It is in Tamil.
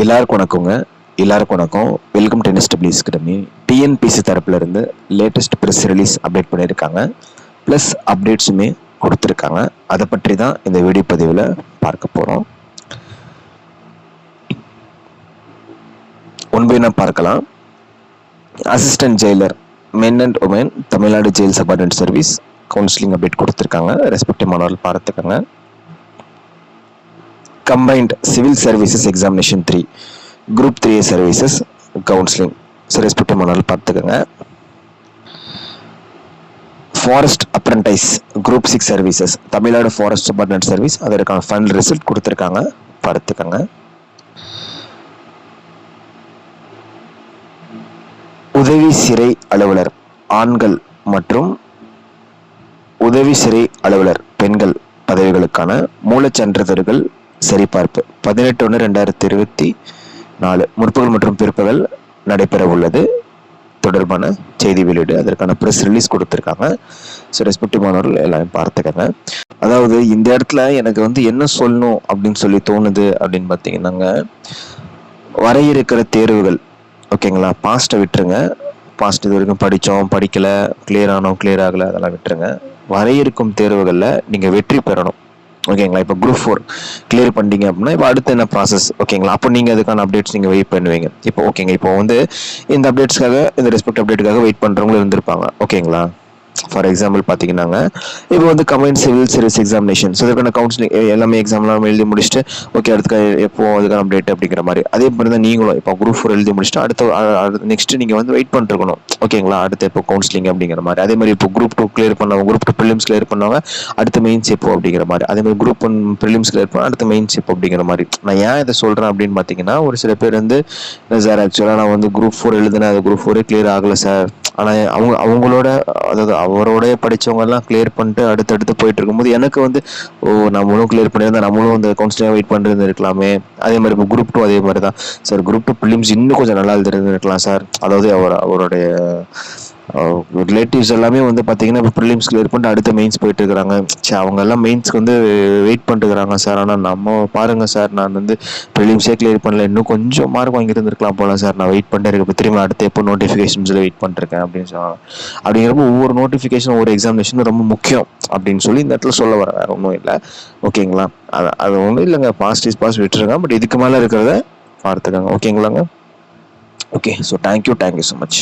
எல்லாருக்கும் வணக்கங்க. எல்லாருக்கும் வணக்கம். Welcome tennis NSW academy TNPSC தரப்புலேருந்து லேட்டஸ்ட் ப்ரெஸ் ரிலீஸ் அப்டேட் பண்ணியிருக்காங்க. ப்ளஸ் அப்டேட்ஸுமே கொடுத்துருக்காங்க. அதை பற்றி தான் இந்த வீடியோ பதிவில் பார்க்க போகிறோம் ஒன்பது பார்க்கலாம். Assistant jailer men and women Tamil Nadu jail subordinate service counselling update கொடுத்துருக்காங்க. ரெஸ்பெக்டிவ் மாணவர்கள் பார்த்துக்கோங்க. Combined civil services examination three group three services counselling so respective மாணவர்கள் பார்த்துக்கோங்க. Forest apprentice group six services Tamil Nadu forest subordinate service அதற்கான ஃபைனல் ரிசல்ட் கொடுத்துருக்காங்க. பார்த்துக்கோங்க. உதவி சிறை அலுவலர் ஆண்கள் மற்றும் உதவி சிறை அலுவலர் பெண்கள் பதவிகளுக்கான மூலச்சன்றிதழ்கள் சரிபார்ப்பு. பதினெட்டு ஒன்று ரெண்டாயிரத்தி இருபத்தி நாலு. முற்பகல் மற்றும் பிற்பகல் நடைபெற உள்ளது தொடர்பான செய்தி வெளியீடு அதற்கான ப்ரெஸ் ரிலீஸ் கொடுத்துருக்காங்க. ஸோ ரெஸ்பெக்டிவ் மாணவர்கள் எல்லாரும் பார்த்துக்கங்க. அதாவது இந்த இடத்துல எனக்கு வந்து என்ன சொல்லணும் அப்படின்னு சொல்லி தோணுது அப்படின்னு பார்த்தீங்கன்னாங்க. வர இருக்கிற தேர்வுகள். ஓகேங்களா? பாஸ்ட்டை விட்டுருங்க. பாஸ்ட் இது வரைக்கும் படித்தோம் படிக்கலை கிளியர் ஆனோம் கிளியர் ஆகலை அதெல்லாம் விட்டுருங்க. வர இருக்கும் தேர்வுகளில் நீங்கள் வெற்றி பெறணும். ஓகேங்களா இப்போ குரூப் ஃபோர் கிளியர் பண்ணிட்டீங்க அப்படின்னா இப்போ அடுத்து என்ன ப்ராசஸ் ஓகேங்களா அப்போ நீங்கள் அதுக்கான அப்டேட்ஸ் நீங்கள் வெயிட் பண்ணுவீங்க. இப்போ ஓகேங்க இப்போ வந்து இந்த அப்டேட்ஸ்க்காக இந்த ரெஸ்பெக்ட் அப்டேட்டுக்காக வெயிட் பண்ணுறவங்களும் இருந்திருப்பாங்க. ஓகேங்களா ஃபார் எக்ஸாம்பிள் பார்த்தீங்கன்னாங்க இப்போ வந்து combine civil service examination so இதுக்கான கவுன்சிலிங் எல்லாமே எக்ஸாம்லாம் எழுதி முடிச்சுட்டு ஓகே அடுத்து எப்போ அதுக்கான அப்டேட் அப்படிங்கிற மாதிரி. அதே மாதிரி தான் நீங்களும் இப்போ குரூப் ஃபோர் எழுதி முடிச்சுட்டு அடுத்த நெக்ஸ்ட் நீங்கள் வந்து வெயிட் பண்ணிருக்கணும் ஓகேங்களா அடுத்து இப்போ கவுன்சிலிங் அப்படிங்கிற மாதிரி. அதே மாதிரி இப்போ குரூப் டூ கிளியர் பண்ணவங்க குரூப் டூ ப்ரிலிம்ஸ் கிளியர் பண்ணவங்க அடுத்த மெயின்ஸ் எப்போ அப்படிங்கிற மாதிரி. அதே மாதிரி குரூப் ஒன் ப்ரிலிம்ஸ் கிளியர் பண்ண அடுத்த மெயின்ஸ் எப்போ அப்படிங்கிற மாதிரி. நான் ஏன் இதை சொல்கிறேன் அப்படின்னு பார்த்தீங்கன்னா ஒரு சில பேர் வந்து சார் ஆக்சுவலாக நான் வந்து குரூப் ஃபோர் எழுதுனேன் அது குரூப் ஃபோரே கிளியர் ஆகலை சார் ஆனால் அவங்க அவங்களோட அதாவது அவரோடய படித்தவங்க எல்லாம் கிளியர் பண்ணிட்டு அடுத்தடுத்து போயிட்டு இருக்கும்போது எனக்கு வந்து ஓ நம்மளும் கிளியர் பண்ணியிருந்தா நம்மளும் அந்த கவுன்சிலிங்காக வெயிட் பண்ணிட்டு இருக்கலாமே அதே மாதிரி இப்போ குரூப் டூ அதே மாதிரி தான் சார் குரூப் டூ பிலிம்ஸ் இன்னும் கொஞ்சம் நல்லா இருந்திருக்கலாம் சார் அதாவது அவர் அவருடைய ரிலேட்டிவ்ஸ் எல்லாமே வந்து பார்த்தீங்கன்னா இப்போ ப்ரிலிம்ஸ் கிளியர் பண்ணிட்டு அடுத்த மெயின்ஸ் போயிட்டு இருக்கிறாங்க. சரி அவங்க எல்லாம் மெயின்ஸ்க்கு வந்து வெயிட் பண்ணிட்டு இருக்கிறாங்க சார் ஆனால் நம்ம பாருங்க சார் நான் வந்து ப்ரிலிம்ஸே கிளியர் பண்ணல. இன்னும் கொஞ்சம் மார்க் வாங்கி இருந்திருக்கலாம் போல சார் நான் வெயிட் பண்ணிட்டு இருக்கேன். திரும்ப அடுத்த எப்போ நோட்டிஃபிகேஷன்ஸில் வெயிட் பண்ணிருக்கேன் அப்படின்னு சொல்லுவாங்க அப்படிங்கிறப்ப ஒவ்வொரு நோட்டிஃபிகேஷன் ஒவ்வொரு எக்ஸாமினேஷன் ரொம்ப முக்கியம் அப்படின்னு சொல்லி இந்த இடத்துல சொல்ல வர வேற ஒன்றும் இல்லை. ஓகேங்களா அது அது ஒன்றும் இல்லைங்க. பாஸ்ட் இஸ் பாஸ் விட்டுருங்க. பட் இதுக்கு மேலே இருக்கிறத பார்த்துக்கோங்க. ஓகேங்களாங்க okay so thank you thank you so much